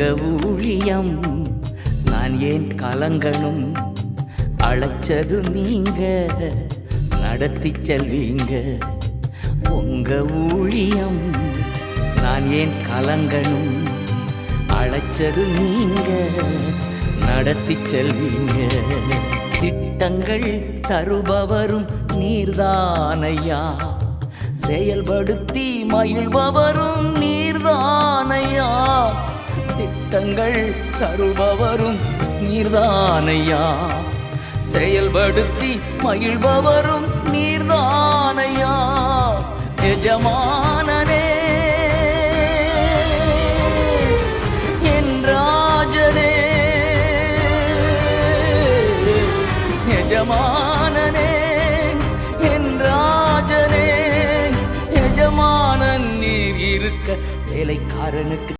எங்க ஊழியம். நான் ஏன் கலங்கணும்? அழைச்சது நீங்க. நடத்தி செல்வீங்க. உங்க ஊழியம். நான் ஏன் கலங்கணும்? அழைச்சது நீங்க. நடத்தி செல்வீங்க. திட்டங்கள் தருபவரும் நீர்தானையா? செயல்படுத்தி மகிழ்பவரும் திட்டங்கள் தருபவரும் நீர்தானையா? செயல்படுத்தி மகிழ்பவரும் நீர்தானையா? எஜமானனே என் ராஜனே எஜமானனே என் ராஜனே எஜமானன் நீர் இருக்க வேலைக்காரனுக்கு